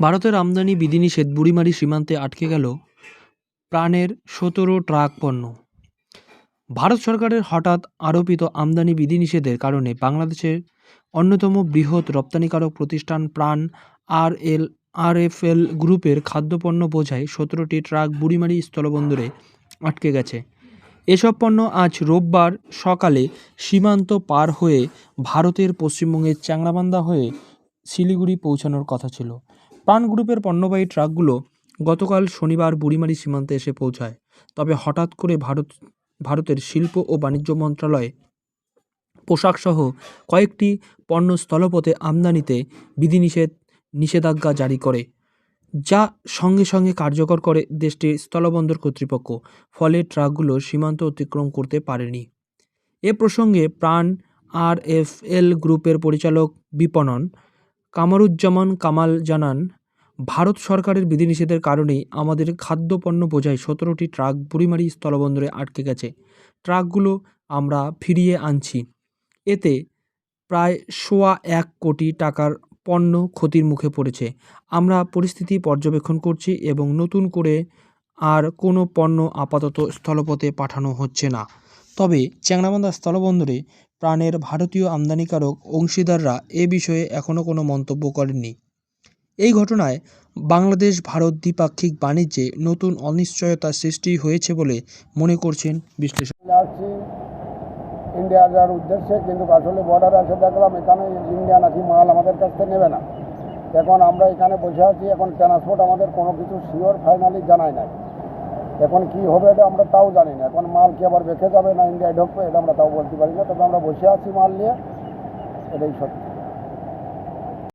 ভারতের আমদানি বিধিনিষেধ বুড়িমারি সীমান্তে আটকে গেল প্রাণের সতেরো ট্রাক পণ্য। ভারত সরকারের হঠাৎ আরোপিত আমদানি বিধিনিষেধের কারণে বাংলাদেশের অন্যতম বৃহৎ রপ্তানিকারক প্রতিষ্ঠান প্রাণ আর এল, আর এফ এল গ্রুপের খাদ্যপণ্য বোঝাই সতেরোটি ট্রাক বুড়িমারি স্থলবন্দরে আটকে গেছে। এসব পণ্য আজ রোববার সকালে সীমান্ত পার হয়ে ভারতের পশ্চিমবঙ্গের চ্যাংড়াবান্ধা হয়ে শিলিগুড়ি পৌঁছানোর কথা ছিল। প্রাণ গ্রুপের পণ্যবাহী ট্রাকগুলো গতকাল শনিবার বুড়িমারি সীমান্তে এসে পৌঁছায়। তবে হঠাৎ করে ভারত, ভারতের শিল্প ও বাণিজ্য মন্ত্রণালয় পোশাকসহ কয়েকটি পণ্য স্থলপথে আমদানিতে বিধিনিষেধ, নিষেধাজ্ঞা জারি করে, যা সঙ্গে সঙ্গে কার্যকর করে দেশটির স্থলবন্দর কর্তৃপক্ষ, ফলে ট্রাকগুলো সীমান্ত অতিক্রম করতে পারেনি। এ প্রসঙ্গে প্রাণ আর এফ এল গ্রুপের পরিচালক বিপণন কামরুজ্জামান কামাল জানান, ভারত সরকারের বিধিনিষেধের কারণেই আমাদের খাদ্যপণ্য বোঝাই সতেরোটি ট্রাক বুড়িমারি স্থলবন্দরে আটকে গেছে। ট্রাকগুলো আমরা ফিরিয়ে আনছি। এতে প্রায় সোয়া এক কোটি টাকার পণ্য ক্ষতির মুখে পড়েছে। আমরা পরিস্থিতি পর্যবেক্ষণ করছি এবং নতুন করে আর কোনো পণ্য আপাতত স্থলপথে পাঠানো হচ্ছে না। তবে চ্যাংড়াবান্ধা স্থলবন্দরে প্রাণের ভারতীয় আমদানিকারক অংশীদাররা এ বিষয়ে এখনও কোনো মন্তব্য করেননি। এই ঘটনায় বাংলাদেশ ভারত দ্বিপাক্ষিক বাণিজ্যে নতুন অনিশ্চয়তা সৃষ্টি হয়েছে বলে মনে করছেন বিশ্লেষক। ইন্ডিয়া যাওয়ার উদ্দেশ্যে, কিন্তু আসলে বর্ডারে এসে দেখলাম এখানে ইন্ডিয়া নাকি মাল আমাদের কাছ থেকে নেবে না। এখন আমরা এখানে বসে আছি, এখন ট্রান্সপোর্ট আমাদের কোনো কিছু শিওর ফাইনালি জানায় নাই। এখন কি হবে এটা আমরা তাও জানি না। এখন মাল কি আবার বেঁকে যাবে না ইন্ডিয়ায় ঢুকবে, এটা আমরা তাও বলতে পারি না। তবে আমরা বসে আছি মাল নিয়ে, এটাই সত্যি।